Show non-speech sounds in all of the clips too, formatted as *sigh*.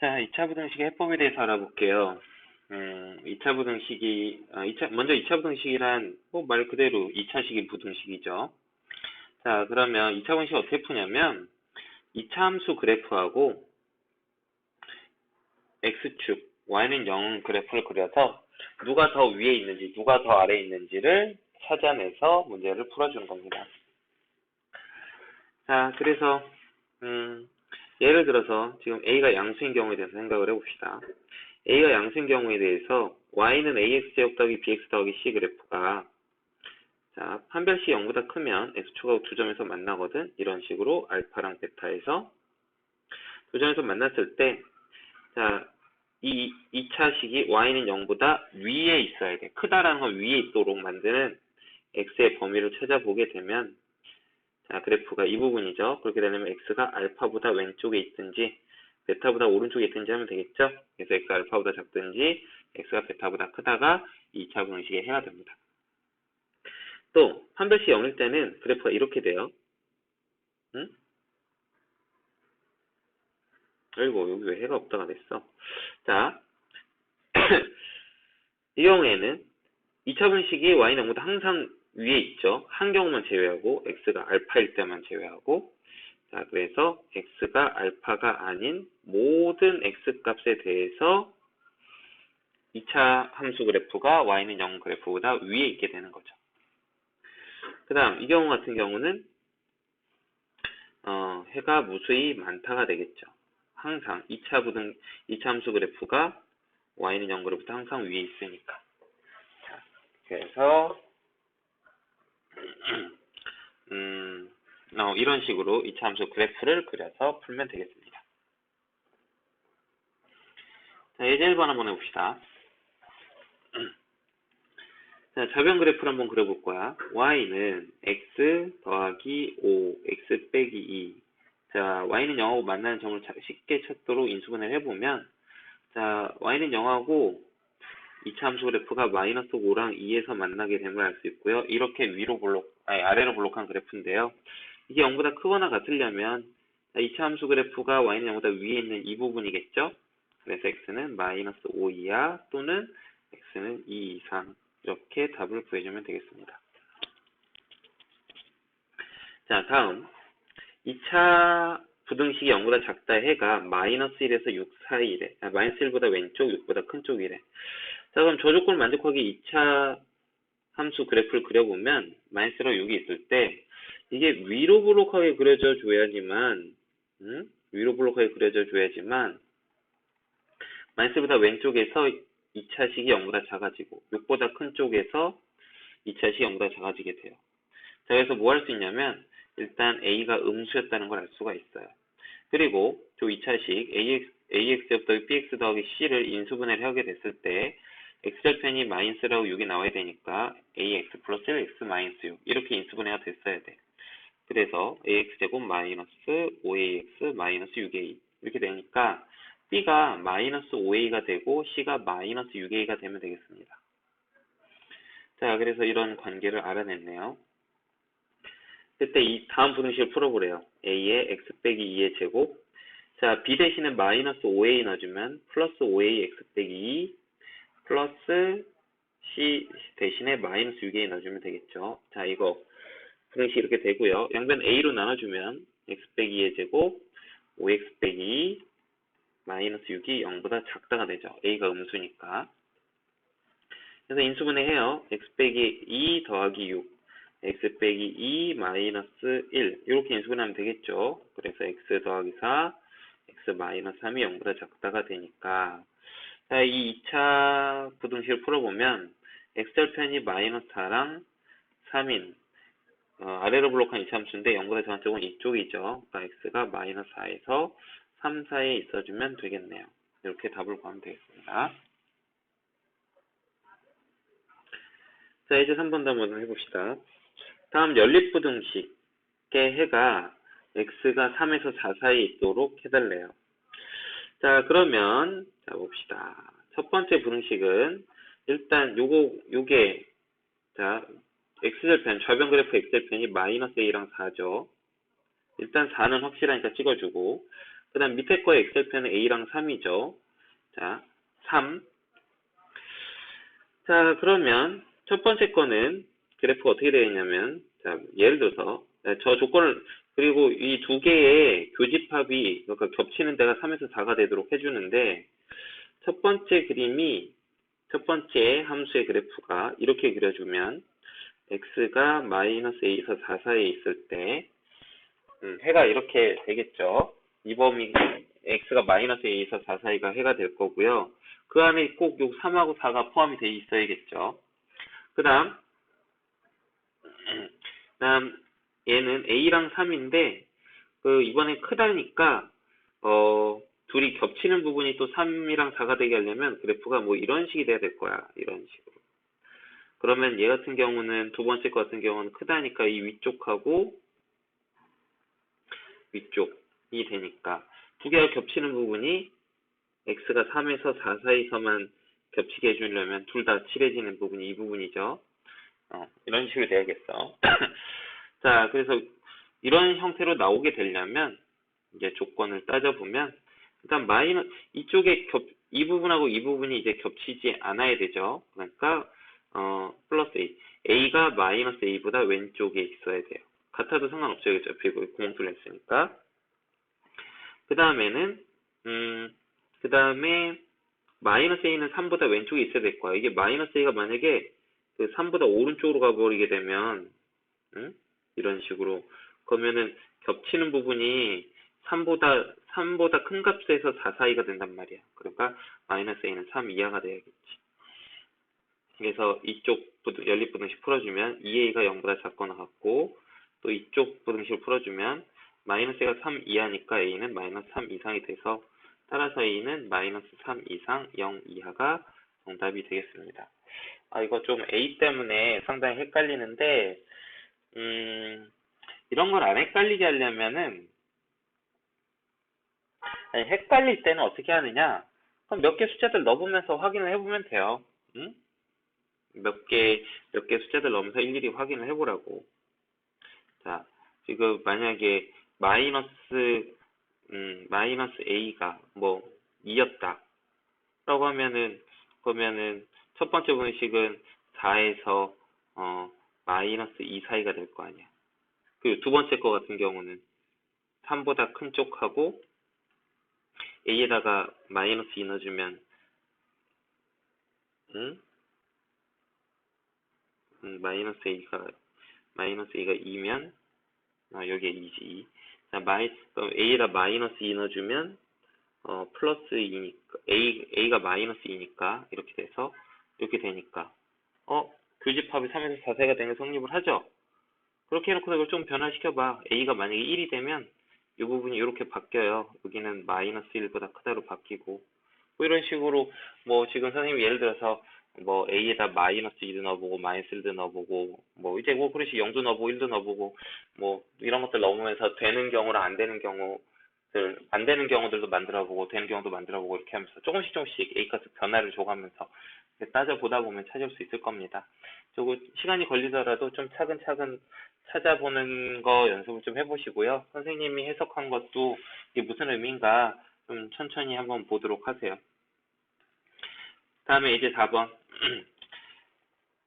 자, 2차 부등식의 해법에 대해서 알아볼게요. 음, 2차 부등식이, 아, 2차, 먼저 2차 부등식이란, 뭐, 말 그대로 2차식인 부등식이죠. 자, 그러면 2차 부등식 어떻게 푸냐면, 2차 함수 그래프하고, x축, y는 0 그래프를 그려서, 누가 더 위에 있는지, 누가 더 아래에 있는지를 찾아내서 문제를 풀어주는 겁니다. 자, 그래서, 음, 예를 들어서 지금 A가 양수인 경우에 대해서 생각을 해봅시다. A가 양수인 경우에 대해서 Y는 AX제곱 더하기 BX 더하기 C 그래프가 자, 판별시 0보다 크면 X축하고 두 점에서 만나거든. 이런 식으로 알파랑 베타에서 두 점에서 만났을 때 자, 이 2차식이 Y는 0보다 위에 있어야 돼. 크다라는 건 위에 있도록 만드는 X의 범위를 찾아보게 되면 자, 그래프가 이 부분이죠. 그렇게 되면 x가 알파보다 왼쪽에 있든지 베타보다 오른쪽에 있든지 하면 되겠죠. 그래서 x가 알파보다 작든지 x가 베타보다 크다가 2차 공식에 해야 됩니다. 또 판별시 0일 때는 그래프가 이렇게 돼요. 응? 아이고 여기 왜 해가 없다가 됐어. 자, *clears throat* 이 경우에는 2차 분식이 y는 0보다 항상 위에 있죠. 한 경우만 제외하고 x가 알파일 때만 제외하고 자 그래서 x가 알파가 아닌 모든 x 값에 대해서 2차 함수 그래프가 y는 0 그래프보다 위에 있게 되는 거죠. 그 다음 이 경우 같은 경우는 어, 해가 무수히 많다가 되겠죠. 항상 2차 부등 2차 함수 그래프가 y는 0 그래프보다 항상 위에 있으니까. 자, 그래서 음, 어, 이런 식으로 이차 함수 그래프를 그려서 풀면 되겠습니다. 자, 예제 1번 한번 해봅시다. *clears throat* 자, 좌변 그래프를 한번 그려볼 거야. y는 x 더하기 5, x 빼기 2. 자, y는 0하고 만나는 점을 쉽게 찾도록 인수분해를 해보면, 자, y는 0하고 2차 함수 그래프가 마이너스 5랑 2에서 만나게 됨을 알 수 있고요. 이렇게 위로 블록, 아니 아래로 블록한 그래프인데요. 이게 0보다 크거나 같으려면 2차 함수 그래프가 y는 0보다 위에 있는 이 부분이겠죠. 그래서 x는 마이너스 5 이하 또는 x는 2 이상 이렇게 답을 구해주면 되겠습니다. 자 다음 2차 부등식이 0보다 작다 해가 마이너스 1에서 6 사이래. 아, 마이너스 1보다 왼쪽, 6보다 큰 쪽이래. 자, 그럼 저 조건을 만족하기 2차 함수 그래프를 그려보면 마이너스로 6이 있을 때 이게 위로 블록하게 그려져 줘야지만 음? 위로 블록하게 그려져 줘야지만 마이너스보다 왼쪽에서 2차식이 0보다 작아지고 6보다 큰 쪽에서 2차식이 0보다 작아지게 돼요. 자, 그래서 뭐 할 수 있냐면 일단 A가 음수였다는 걸 알 수가 있어요. 그리고 저 2차식 AX, AX 더하기 BX 더하기 C를 인수분해를 하게 됐을 때 x절편이 마이너스라고 6이 나와야 되니까 ax 플러스 1x 마이너스 6 이렇게 인수분해가 됐어야 돼. 그래서 ax제곱 마이너스 5ax 마이너스 6a 이렇게 되니까 b가 마이너스 5a가 되고 c가 마이너스 6a가 되면 되겠습니다. 자, 그래서 이런 관계를 알아냈네요. 그때 이 다음 부등식을 풀어보래요. a의 x 빼기 2의 제곱 자, b 대신에 마이너스 5a 넣어주면 플러스 5a x 빼기 2 플러스 C 대신에 마이너스 6a 넣어주면 되겠죠. 자, 이거 분식 이렇게 되고요. 양변 A로 나눠주면 x 빼기 2의 제곱 5x 빼기 2 마이너스 6이 0보다 작다가 되죠. A가 음수니까. 그래서 인수분해 해요. x 빼기 2 더하기 6 x 빼기 2 마이너스 1 이렇게 인수분하면 되겠죠. 그래서 x 더하기 4 x 마이너스 3이 0보다 작다가 되니까 자, 이 2차 부등식을 풀어보면 x절편이 마이너스 4랑 3인 어, 아래로 블록한 2차 함수인데 0보다 작은 쪽은 이쪽이죠. 그러니까 x가 마이너스 4에서 3 사이에 있어주면 되겠네요. 이렇게 답을 구하면 되겠습니다. 자, 이제 3번 단번 해봅시다. 다음 연립부등식의 해가 x가 3에서 4 사이에 있도록 해달래요. 자, 그러면, 자, 봅시다. 첫 번째 부등식은, 일단 요거, 요게, 자, x절편, 좌변 그래프 x절편이 마이너스 a랑 4죠. 일단 4는 확실하니까 찍어주고, 그 다음 밑에 거의 엑셀표는 A랑 3이죠. 자, 3. 자, 그러면 첫 번째 거는 그래프가 어떻게 되어 있냐면, 자, 예를 들어서 네, 저 조건을 그리고 이 두 개의 교집합이 그러니까 겹치는 데가 3에서 4가 되도록 해주는데 첫 번째 그림이 첫 번째 함수의 그래프가 이렇게 그려주면 x가 마이너스 a에서 4 사이에 있을 때 음, 해가 이렇게 되겠죠. 이 범위 x가 마이너스 a에서 4 사이가 해가 될 거고요. 그 안에 꼭 요 3하고 4가 포함이 돼 있어야겠죠. 그 다음 다음 얘는 a랑 3인데 그 이번엔 크다니까 어 둘이 겹치는 부분이 또 3이랑 4가 되게 하려면 그래프가 뭐 이런 식이 돼야 될 거야. 이런 식으로. 그러면 얘 같은 경우는 두 번째 거 같은 경우는 크다니까 이 위쪽하고 위쪽이 되니까 두 개가 겹치는 부분이 x가 3에서 4 사이서만 겹치게 해주려면 둘 다 칠해지는 부분이 이 부분이죠. 어, 이런 식으로 돼야겠어. *clears throat* 자, 그래서 이런 형태로 나오게 되려면 이제 조건을 따져보면 일단 마이너 이쪽에 겹, 이 부분하고 이 부분이 이제 겹치지 않아야 되죠. 그러니까 어, 플러스 A. A가 마이너스 A보다 왼쪽에 있어야 돼요. 같아도 상관없죠. 그죠? 공통을 했으니까. 그 다음에는 음, 그 다음에 마이너스 A는 3보다 왼쪽에 있어야 될 거야. 이게 마이너스 A가 만약에 그 3보다 오른쪽으로 가버리게 되면 음? 이런 식으로 그러면은 겹치는 부분이 3보다 3보다 큰 값에서 4 사이가 된단 말이야. 그러니까 마이너스 a는 3 이하가 돼야겠지. 그래서 이쪽 부등, 연립 부등식 풀어주면 2a가 0보다 작거나 같고 또 이쪽 부등식을 풀어주면 마이너스 a가 3 이하니까 a는 마이너스 3 이상이 돼서 따라서 a는 마이너스 3 이상 0 이하가 정답이 되겠습니다. 아 이거 좀 a 때문에 상당히 헷갈리는데 음 이런 걸 안 헷갈리게 하려면은 아니, 헷갈릴 때는 어떻게 하느냐? 그럼 몇 개 숫자들 넣어보면서 확인을 해보면 돼요. 응? 몇 개, 몇 개 숫자들 넣으면서 일일이 확인을 해보라고. 자, 지금 만약에 마이너스, 음, 마이너스 A가 뭐 2였다. 라고 하면은, 그러면은 첫 번째 분식은 4에서, 어, 마이너스 2 사이가 될 거 아니야. 그리고 두 번째 거 같은 경우는 3보다 큰 쪽하고 a에다가 마이너스 2 넣어주면 응? 음, 마이너스 a가 마이너스 a가 2면 아, 여기에 2지 2. 자, 마이, 그럼 a에다 마이너스 2 넣어주면 어, 플러스 2니까 a, a가 마이너스 2니까 이렇게 돼서 이렇게 되니까 어 교집합이 3에서 4세가 되는 성립을 하죠. 그렇게 해놓고 이걸 좀 변화시켜봐. a가 만약에 1이 되면 이 부분이 이렇게 바뀌어요. 여기는 마이너스 1보다 크다로 바뀌고 뭐 이런 식으로 뭐 지금 선생님이 예를 들어서 뭐 a에다 마이너스 2도 넣어보고 마이너스 1도 넣어보고 뭐 이제 뭐 그릇이 0도 넣어보고 1도 넣어보고 뭐 이런 것들 넣으면서 되는 경우랑 안 되는 경우들 안 되는 경우들도 만들어보고 되는 경우도 만들어보고 이렇게 하면서 조금씩 조금씩 a 값의 변화를 줘가면서 따져보다 보면 찾을 수 있을 겁니다. 저거 시간이 걸리더라도 좀 차근차근 찾아보는 거 연습을 좀 해보시고요. 선생님이 해석한 것도 이게 무슨 의미인가 좀 천천히 한번 보도록 하세요. 다음에 이제 4번. *clears throat*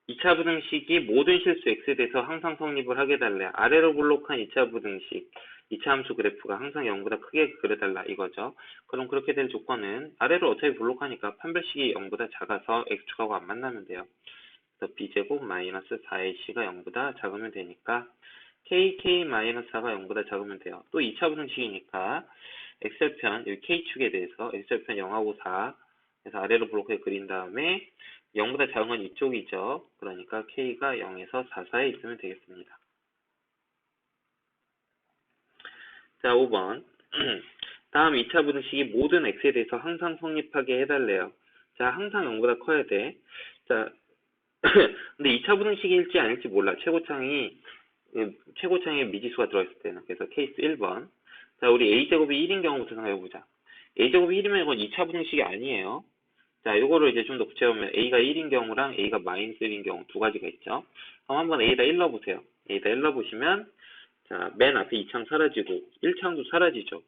2차 부등식이 모든 실수 x에 대해서 항상 성립을 하게 달래. 아래로 블록한 2차 부등식, 2차 함수 그래프가 항상 0보다 크게 그려달라 이거죠. 그럼 그렇게 될 조건은 아래로 어차피 블록하니까 판별식이 0보다 작아서 x축하고 안 만나면 돼요. 그래서 b제곱 마이너스 4ac가 0보다 작으면 되니까 kk 마이너스 4가 0보다 작으면 돼요. 또 2차 부등식이니까 x절편, 여기 k축에 대해서 x절편 0하고 4 그래서 아래로 블록해 그린 다음에 0보다 작은 건 이쪽이죠. 그러니까 k가 0에서 4 사이에 있으면 되겠습니다. 자, 5번. *clears throat* 다음 2차 부등식이 모든 x에 대해서 항상 성립하게 해달래요. 자, 항상 0보다 커야 돼. 자, *clears throat* 근데 2차 부등식일지 아닐지 몰라. 최고창이, 최고창에 미지수가 들어있을 때는. 그래서 케이스 1번. 자, 우리 a제곱이 1인 경우부터 생각해보자. a제곱이 1이면 이건 2차 부등식이 아니에요. 자, 요거를 이제 좀더 구체화하면 a가 1인 경우랑 a가 마이너스 1인 경우 두 가지가 있죠. 그럼 한번 a에다 1 넣어보세요. a에다 1 넣어보시면 자, 맨 앞에 2창 사라지고 1창도 사라지죠.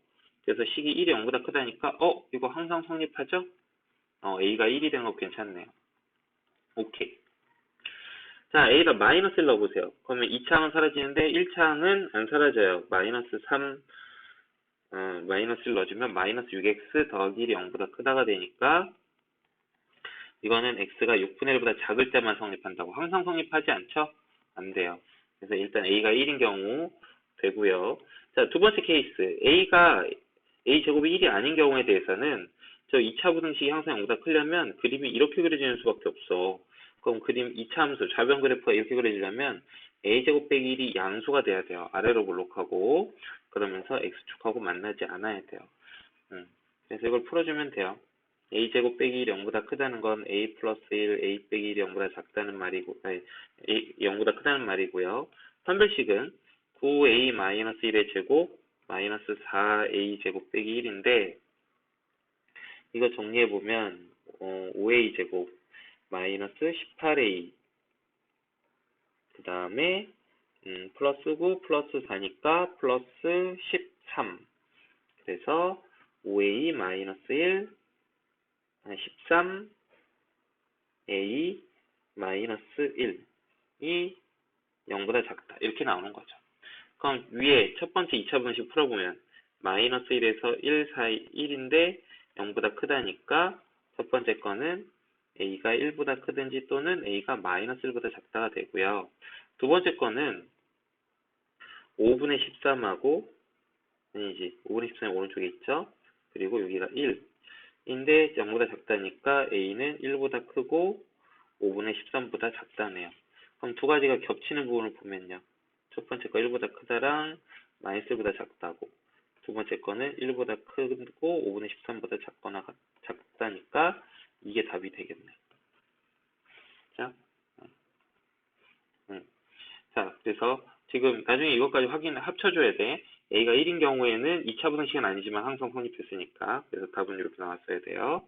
그래서 식이 1이 0보다 크다니까 어? 이거 항상 성립하죠? 어, a가 1이 된 거 괜찮네요. 오케이. 자, a가 마이너스 1 넣어보세요. 그러면 2차항은 사라지는데 1차항은 안 사라져요. 마이너스 3, 어, 마이너스 1 넣어주면 마이너스 6x 더하기 1이 0보다 크다가 되니까 이거는 x가 6분의 1보다 작을 때만 성립한다고. 항상 성립하지 않죠? 안 돼요. 그래서 일단 a가 1인 경우 되고요. 자, 두 번째 케이스. a가 a 제곱이 1이 아닌 경우에 대해서는 저 2차 부등식이 항상 0보다 크려면 그림이 이렇게 그려지는 수밖에 없어. 그럼 그림 2차 함수, 좌변 그래프가 이렇게 그려지려면 a제곱 빼기 1이 양수가 돼야 돼요. 아래로 볼록하고 그러면서 x축하고 만나지 않아야 돼요. 음, 그래서 이걸 풀어주면 돼요. A제곱 빼기 1이 0보다 크다는 건 a 플러스 1, a 빼기 1이 0보다 작다는 말이고, 아니, a, 0보다 크다는 말이고요. 판별식은 9a 마이너스 1의 제곱 마이너스 4a 제곱 빼기 1인데 이거 정리해 보면 어, 5a 제곱 마이너스 18a 그 다음에 음, 플러스 9 플러스 4니까 플러스 13 그래서 5a 마이너스 1 13 a 마이너스 1이 0보다 작다 이렇게 나오는 거죠. 그럼 위에 첫 번째 2차 분식 풀어보면 마이너스 1에서 1 사이 1인데 0보다 크다니까 첫 번째 거는 a가 1보다 크든지 또는 a가 마이너스 1보다 작다가 되고요. 두 번째 거는 5분의 13하고 아니지 5분의 13이 오른쪽에 있죠. 그리고 여기가 1 인데 0보다 작다니까 a는 1보다 크고 5분의 13보다 작다네요. 그럼 두 가지가 겹치는 부분을 보면요. 첫 번째 거 1보다 크다랑 마이너스 1보다 작다고 두 번째 거는 1보다 크고 5분의 13보다 작거나 같- 작다니까 이게 답이 되겠네. 자, 음. 자, 그래서 지금 나중에 이것까지 확인 합쳐줘야 돼. A가 1인 경우에는 2차 분식은 아니지만 항상 성립했으니까 그래서 답은 이렇게 나왔어야 돼요.